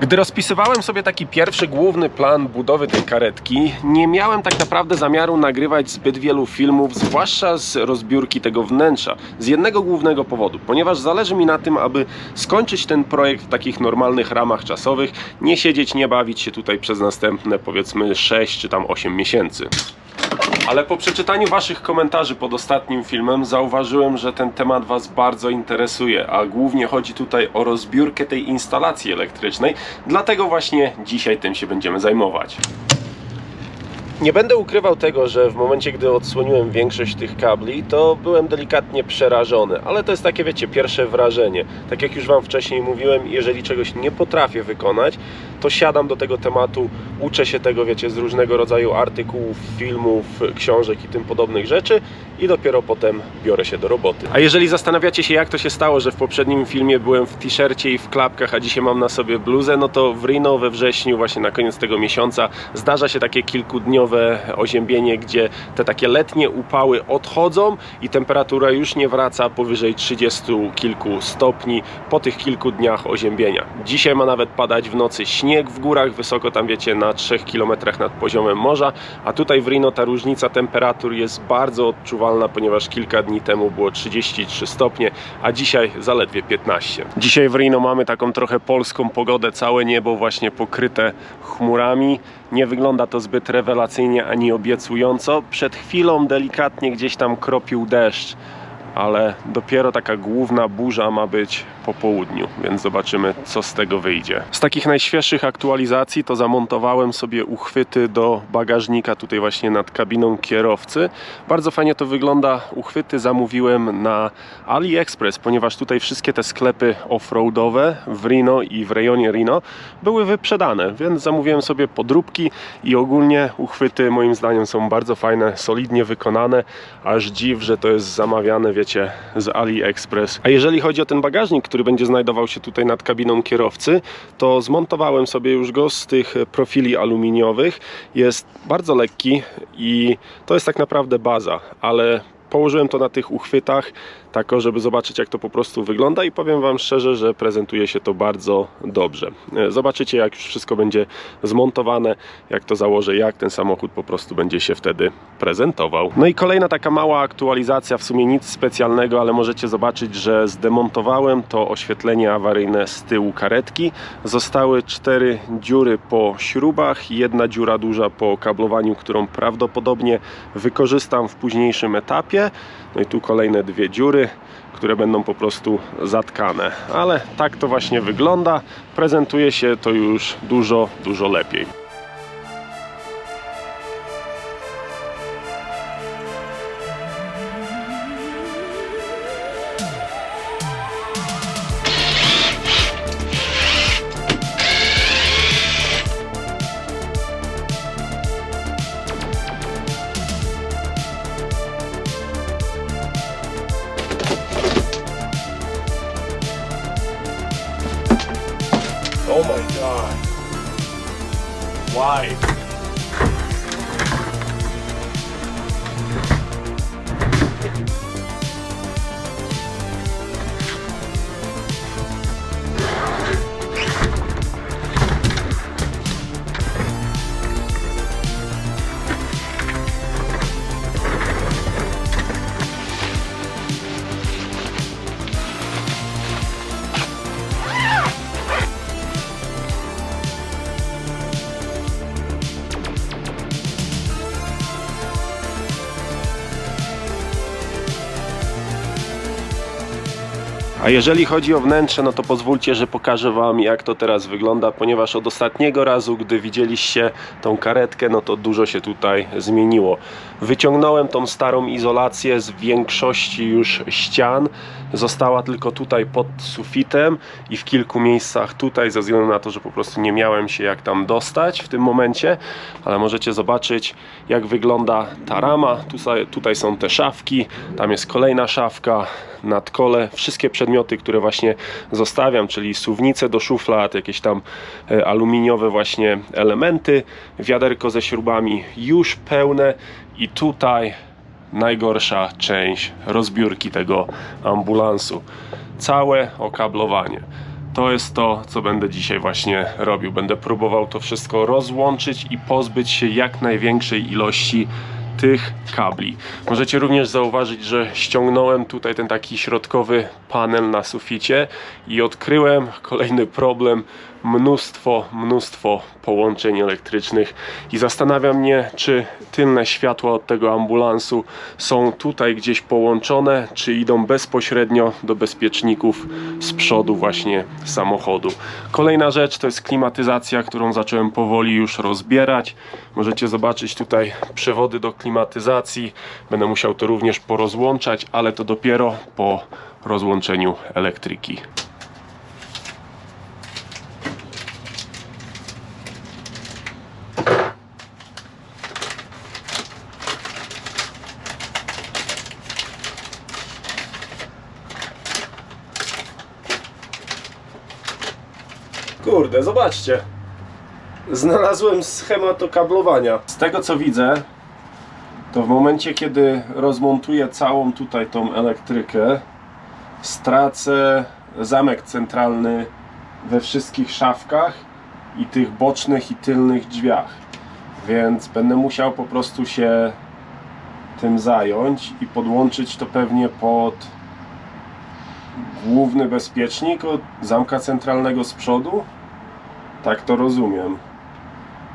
Gdy rozpisywałem sobie taki pierwszy główny plan budowy tej karetki, nie miałem tak naprawdę zamiaru nagrywać zbyt wielu filmów, zwłaszcza z rozbiórki tego wnętrza. Z jednego głównego powodu, ponieważ zależy mi na tym, aby skończyć ten projekt w takich normalnych ramach czasowych, nie siedzieć, nie bawić się tutaj przez następne powiedzmy 6 czy tam 8 miesięcy. Ale po przeczytaniu Waszych komentarzy pod ostatnim filmem zauważyłem, że ten temat Was bardzo interesuje, a głównie chodzi tutaj o rozbiórkę tej instalacji elektrycznej, dlatego właśnie dzisiaj tym się będziemy zajmować. Nie będę ukrywał tego, że w momencie, gdy odsłoniłem większość tych kabli, to byłem delikatnie przerażony, ale to jest takie, wiecie, pierwsze wrażenie. Tak jak już Wam wcześniej mówiłem, jeżeli czegoś nie potrafię wykonać, to siadam do tego tematu, uczę się tego, wiecie, z różnego rodzaju artykułów, filmów, książek i tym podobnych rzeczy i dopiero potem biorę się do roboty. A jeżeli zastanawiacie się, jak to się stało, że w poprzednim filmie byłem w t-shircie i w klapkach, a dzisiaj mam na sobie bluzę, no to w Reno we wrześniu, właśnie na koniec tego miesiąca, zdarza się takie kilkudniowe oziębienie, gdzie te takie letnie upały odchodzą i temperatura już nie wraca powyżej 30 kilku stopni po tych kilku dniach oziębienia. Dzisiaj ma nawet padać w nocy śnieg w górach, wysoko tam wiecie na 3 km nad poziomem morza, a tutaj w Reno ta różnica temperatur jest bardzo odczuwalna, ponieważ kilka dni temu było 33 stopnie, a dzisiaj zaledwie 15. Dzisiaj w Reno mamy taką trochę polską pogodę, całe niebo właśnie pokryte chmurami. Nie wygląda to zbyt rewelacyjnie ani obiecująco. Przed chwilą delikatnie gdzieś tam kropił deszcz, ale dopiero taka główna burza ma być po południu, więc zobaczymy, co z tego wyjdzie. Z takich najświeższych aktualizacji to zamontowałem sobie uchwyty do bagażnika tutaj właśnie nad kabiną kierowcy. Bardzo fajnie to wygląda. Uchwyty zamówiłem na AliExpress, ponieważ tutaj wszystkie te sklepy offroadowe w Reno i w rejonie Reno były wyprzedane, więc zamówiłem sobie podróbki i ogólnie uchwyty moim zdaniem są bardzo fajne, solidnie wykonane, aż dziw, że to jest zamawiane, wiecie, z AliExpress. A jeżeli chodzi o ten bagażnik, który będzie znajdował się tutaj nad kabiną kierowcy, to zmontowałem sobie już go z tych profili aluminiowych. Jest bardzo lekki i to jest tak naprawdę baza, ale położyłem to na tych uchwytach, tak żeby zobaczyć jak to po prostu wygląda i powiem Wam szczerze, że prezentuje się to bardzo dobrze. E, Zobaczycie jak już wszystko będzie zmontowane, jak to założę, jak ten samochód po prostu będzie się wtedy prezentował. No i kolejna taka mała aktualizacja, w sumie nic specjalnego, ale możecie zobaczyć, że zdemontowałem to oświetlenie awaryjne z tyłu karetki. Zostały cztery dziury po śrubach, jedna dziura duża po kablowaniu, którą prawdopodobnie wykorzystam w późniejszym etapie. No i tu kolejne dwie dziury, które będą po prostu zatkane. Ale tak to właśnie wygląda. Prezentuje się to już dużo, dużo lepiej. Oh my god. Why? A jeżeli chodzi o wnętrze, no to pozwólcie, że pokażę Wam jak to teraz wygląda, ponieważ od ostatniego razu, gdy widzieliście tą karetkę, no to dużo się tutaj zmieniło. Wyciągnąłem tą starą izolację z większości już ścian, została tylko tutaj pod sufitem i w kilku miejscach tutaj, ze względu na to, że po prostu nie miałem się jak tam dostać w tym momencie, ale możecie zobaczyć jak wygląda ta rama. Tutaj, tutaj są te szafki, tam jest kolejna szafka, nad kole, wszystkie przedmioty, które właśnie zostawiam, czyli suwnice do szuflad, jakieś tam e, aluminiowe właśnie elementy, wiaderko ze śrubami już pełne i tutaj najgorsza część rozbiórki tego ambulansu. Całe okablowanie. To jest to, co będę dzisiaj właśnie robił. Będę próbował to wszystko rozłączyć i pozbyć się jak największej ilości tych kabli. Możecie również zauważyć, że ściągnąłem tutaj ten taki środkowy panel na suficie i odkryłem kolejny problem. Mnóstwo, mnóstwo połączeń elektrycznych i zastanawia mnie, czy tylne światła od tego ambulansu są tutaj gdzieś połączone, czy idą bezpośrednio do bezpieczników z przodu właśnie samochodu. Kolejna rzecz to jest klimatyzacja, którą zacząłem powoli już rozbierać. Możecie zobaczyć tutaj przewody do klimatyzacji. Będę musiał to również porozłączać, ale to dopiero po rozłączeniu elektryki. Zobaczcie. Znalazłem schemat okablowania. Z tego co widzę, to w momencie kiedy rozmontuję całą tutaj tą elektrykę, stracę zamek centralny we wszystkich szafkach i tych bocznych i tylnych drzwiach. Więc będę musiał po prostu się tym zająć i podłączyć to pewnie pod główny bezpiecznik od zamka centralnego z przodu. Tak to rozumiem.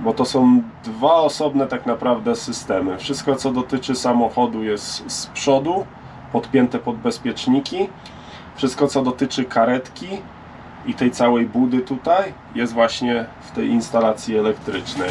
Bo to są dwa osobne tak naprawdę systemy. Wszystko co dotyczy samochodu jest z przodu, podpięte pod bezpieczniki. Wszystko co dotyczy karetki i tej całej budy tutaj jest właśnie w tej instalacji elektrycznej.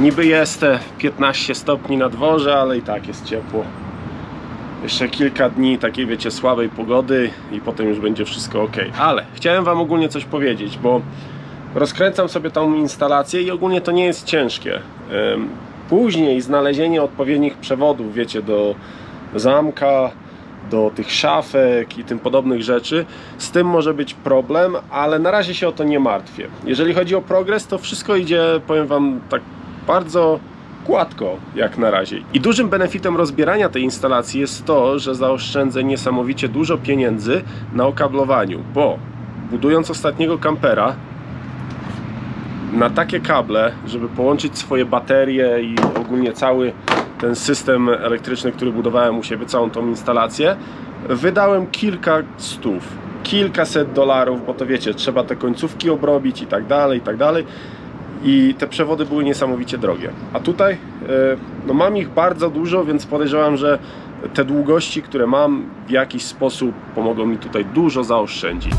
Niby jest te 15 stopni na dworze, ale i tak jest ciepło. Jeszcze kilka dni takiej, wiecie, słabej pogody i potem już będzie wszystko ok. Ale chciałem Wam ogólnie coś powiedzieć, bo rozkręcam sobie tą instalację i ogólnie to nie jest ciężkie. Później znalezienie odpowiednich przewodów, wiecie, do zamka, do tych szafek i tym podobnych rzeczy, z tym może być problem, ale na razie się o to nie martwię. Jeżeli chodzi o progres, to wszystko idzie, powiem Wam, tak bardzo gładko jak na razie. I dużym benefitem rozbierania tej instalacji jest to, że zaoszczędzę niesamowicie dużo pieniędzy na okablowaniu, bo budując ostatniego kampera, na takie kable, żeby połączyć swoje baterie i ogólnie cały ten system elektryczny, który budowałem u siebie, całą tą instalację, wydałem kilka stów, kilkaset dolarów, bo to wiecie, trzeba te końcówki obrobić i tak dalej, i tak dalej. I te przewody były niesamowicie drogie. A tutaj e, no mam ich bardzo dużo, więc podejrzewam, że te długości, które mam, w jakiś sposób pomogą mi tutaj dużo zaoszczędzić.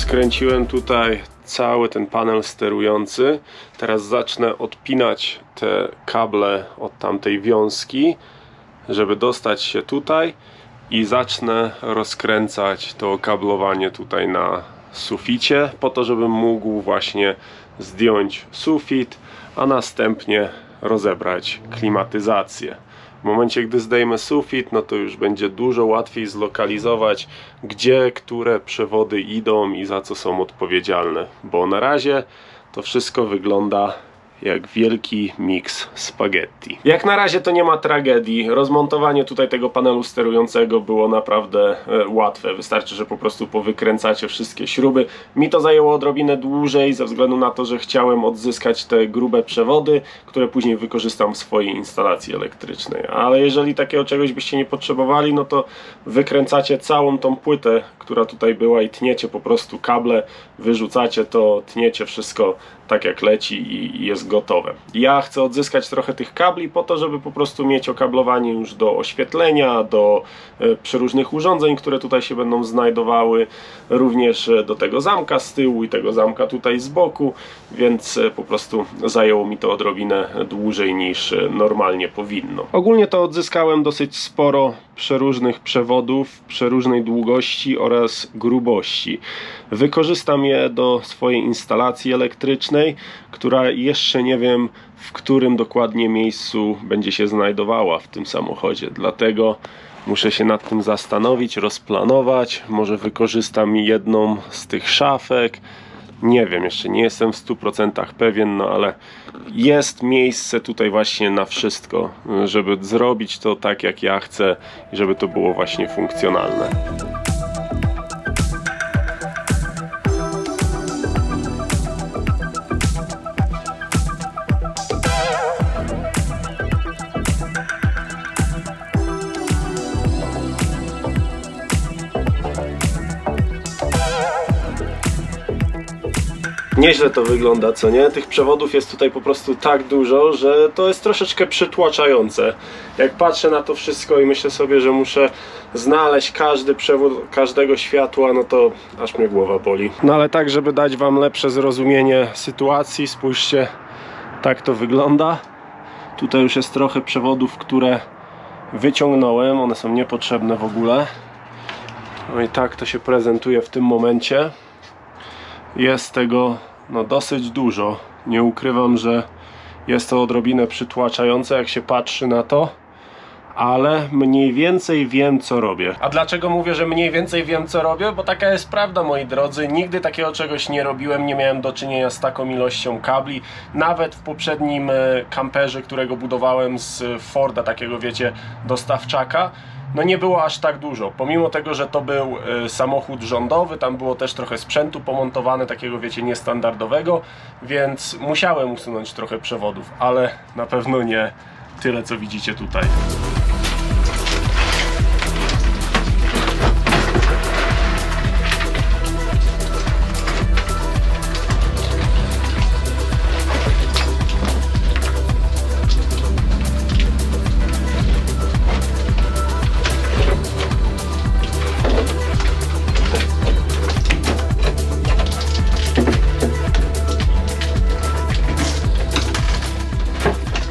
Rozkręciłem tutaj cały ten panel sterujący. Teraz zacznę odpinać te kable od tamtej wiązki, żeby dostać się tutaj i zacznę rozkręcać to okablowanie tutaj na suficie, po to, żebym mógł właśnie zdjąć sufit, a następnie rozebrać klimatyzację. W momencie, gdy zdejmę sufit, no to już będzie dużo łatwiej zlokalizować, gdzie które przewody idą i za co są odpowiedzialne, bo na razie to wszystko wygląda jak wielki miks spaghetti. Jak na razie to nie ma tragedii. Rozmontowanie tutaj tego panelu sterującego było naprawdę e, łatwe. Wystarczy, że po prostu powykręcacie wszystkie śruby. Mi to zajęło odrobinę dłużej ze względu na to, że chciałem odzyskać te grube przewody, które później wykorzystam w swojej instalacji elektrycznej. Ale jeżeli takiego czegoś byście nie potrzebowali, no to wykręcacie całą tą płytę, która tutaj była i tniecie po prostu kable, wyrzucacie to, tniecie wszystko tak jak leci i jest gotowe. Ja chcę odzyskać trochę tych kabli po to, żeby po prostu mieć okablowanie już do oświetlenia, do e, przeróżnych urządzeń, które tutaj się będą znajdowały, również e, do tego zamka z tyłu i tego zamka tutaj z boku, więc e, po prostu zajęło mi to odrobinę dłużej niż normalnie powinno. Ogólnie to odzyskałem dosyć sporo przeróżnych przewodów, przeróżnej długości oraz grubości. Wykorzystam je do swojej instalacji elektrycznej, która jeszcze nie wiem w którym dokładnie miejscu będzie się znajdowała w tym samochodzie. Dlatego muszę się nad tym zastanowić, rozplanować. Może wykorzystam jedną z tych szafek. Nie wiem, jeszcze nie jestem w 100% pewien, no ale jest miejsce tutaj właśnie na wszystko, żeby zrobić to tak jak ja chcę i żeby to było właśnie funkcjonalne. Nieźle to wygląda, co nie? Tych przewodów jest tutaj po prostu tak dużo, że to jest troszeczkę przytłaczające. Jak patrzę na to wszystko i myślę sobie, że muszę znaleźć każdy przewód każdego światła, no to aż mnie głowa boli. No ale tak, żeby dać Wam lepsze zrozumienie sytuacji, spójrzcie, tak to wygląda. Tutaj już jest trochę przewodów, które wyciągnąłem, one są niepotrzebne w ogóle. No i tak to się prezentuje w tym momencie jest tego no, dosyć dużo. Nie ukrywam, że jest to odrobinę przytłaczające, jak się patrzy na to, ale mniej więcej wiem, co robię. A dlaczego mówię, że mniej więcej wiem, co robię? Bo taka jest prawda, moi drodzy. Nigdy takiego czegoś nie robiłem, nie miałem do czynienia z taką ilością kabli. Nawet w poprzednim e, kamperze, którego budowałem z Forda, takiego wiecie, dostawczaka no nie było aż tak dużo. Pomimo tego, że to był y, samochód rządowy, tam było też trochę sprzętu pomontowane, takiego wiecie, niestandardowego, więc musiałem usunąć trochę przewodów, ale na pewno nie tyle, co widzicie tutaj.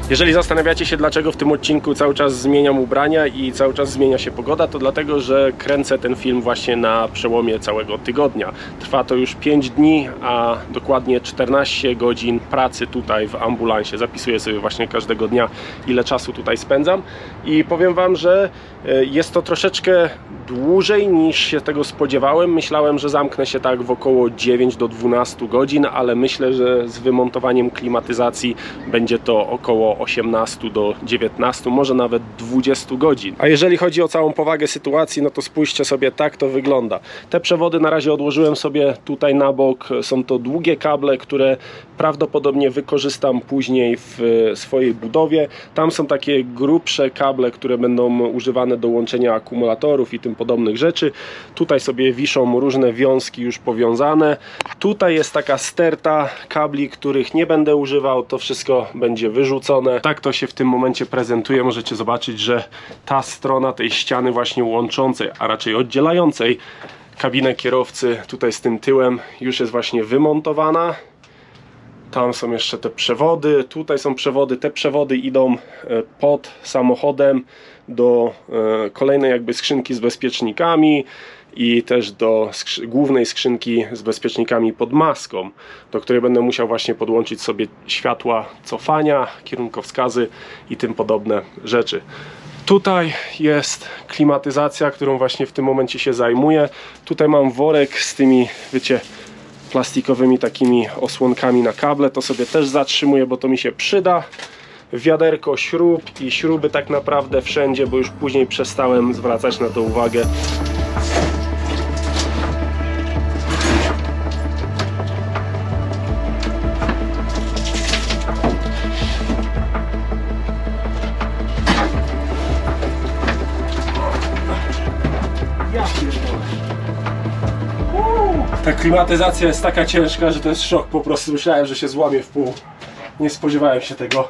Jeżeli zastanawiacie się, dlaczego w tym odcinku cały czas zmieniam ubrania i cały czas zmienia się pogoda, to dlatego, że kręcę ten film właśnie na przełomie całego tygodnia. Trwa to już 5 dni, a dokładnie 14 godzin pracy tutaj w ambulansie. Zapisuję sobie właśnie każdego dnia, ile czasu tutaj spędzam i powiem Wam, że e, jest to troszeczkę dłużej niż się tego spodziewałem. Myślałem, że zamknę się tak w około 9 do 12 godzin, ale myślę, że z wymontowaniem klimatyzacji będzie to około 18 do 19, może nawet 20 godzin. A jeżeli chodzi o całą powagę sytuacji, no to spójrzcie sobie, tak to wygląda. Te przewody na razie odłożyłem sobie tutaj na bok. Są to długie kable, które prawdopodobnie wykorzystam później w swojej budowie. Tam są takie grubsze kable, które będą używane do łączenia akumulatorów i tym podobnych rzeczy. Tutaj sobie wiszą różne wiązki już powiązane. Tutaj jest taka sterta kabli, których nie będę używał. To wszystko będzie wyrzucone. Tak to się w tym momencie prezentuje. Możecie zobaczyć, że ta strona tej ściany właśnie łączącej, a raczej oddzielającej kabinę kierowcy tutaj z tym tyłem już jest właśnie wymontowana. Tam są jeszcze te przewody, tutaj są przewody. Te przewody idą e, pod samochodem do e, kolejnej jakby skrzynki z bezpiecznikami i też do skrzy głównej skrzynki z bezpiecznikami pod maską, do której będę musiał właśnie podłączyć sobie światła cofania, kierunkowskazy i tym podobne rzeczy. Tutaj jest klimatyzacja, którą właśnie w tym momencie się zajmuję. Tutaj mam worek z tymi, wiecie, plastikowymi takimi osłonkami na kable. To sobie też zatrzymuję, bo to mi się przyda. Wiaderko śrub i śruby tak naprawdę wszędzie, bo już później przestałem zwracać na to uwagę. Ja. Ta klimatyzacja jest taka ciężka, że to jest szok po prostu. Myślałem, że się złamie w pół. Nie spodziewałem się tego.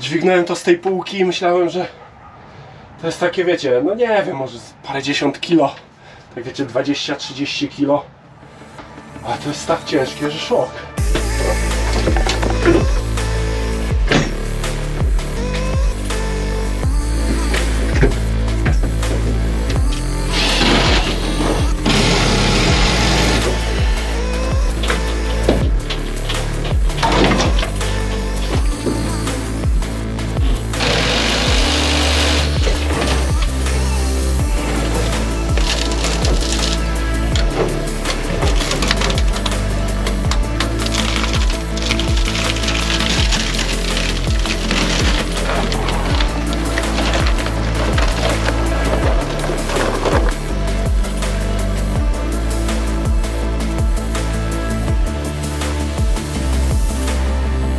Dźwignąłem to z tej półki i myślałem, że to jest takie, wiecie, no nie wiem, może parędziesiąt kilo. Tak wiecie, 20-30 kilo. A to jest tak ciężkie, że szok.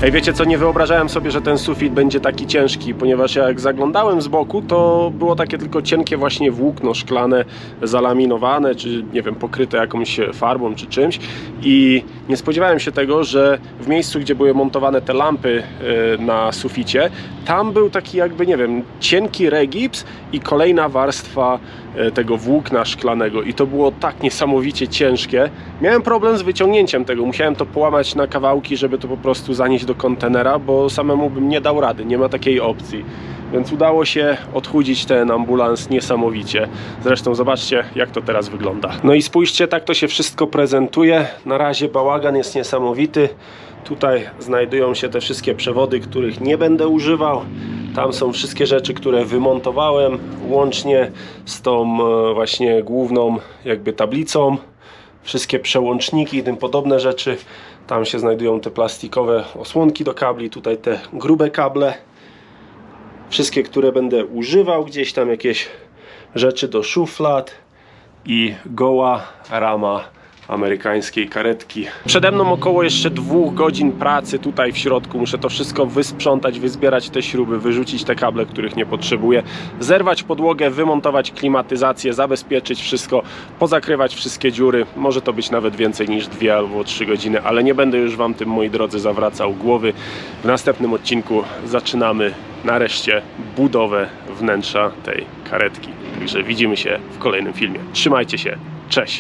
Ej, wiecie co, nie wyobrażałem sobie, że ten sufit będzie taki ciężki, ponieważ jak zaglądałem z boku, to było takie tylko cienkie właśnie włókno szklane, zalaminowane, czy nie wiem, pokryte jakąś farbą czy czymś. I nie spodziewałem się tego, że w miejscu, gdzie były montowane te lampy e, na suficie, tam był taki jakby, nie wiem, cienki regips i kolejna warstwa tego włókna szklanego i to było tak niesamowicie ciężkie. Miałem problem z wyciągnięciem tego, musiałem to połamać na kawałki, żeby to po prostu zanieść do kontenera, bo samemu bym nie dał rady, nie ma takiej opcji. Więc udało się odchudzić ten ambulans niesamowicie. Zresztą zobaczcie, jak to teraz wygląda. No i spójrzcie, tak to się wszystko prezentuje. Na razie bałagan jest niesamowity. Tutaj znajdują się te wszystkie przewody, których nie będę używał. Tam są wszystkie rzeczy, które wymontowałem, łącznie z tą e, właśnie główną jakby tablicą. Wszystkie przełączniki i tym podobne rzeczy. Tam się znajdują te plastikowe osłonki do kabli, tutaj te grube kable. Wszystkie, które będę używał, gdzieś tam jakieś rzeczy do szuflad i goła rama amerykańskiej karetki. Przede mną około jeszcze dwóch godzin pracy tutaj w środku. Muszę to wszystko wysprzątać, wyzbierać te śruby, wyrzucić te kable, których nie potrzebuję, zerwać podłogę, wymontować klimatyzację, zabezpieczyć wszystko, pozakrywać wszystkie dziury. Może to być nawet więcej niż dwie albo trzy godziny, ale nie będę już Wam tym, moi drodzy, zawracał głowy. W następnym odcinku zaczynamy nareszcie budowę wnętrza tej karetki. Także widzimy się w kolejnym filmie. Trzymajcie się. Cześć!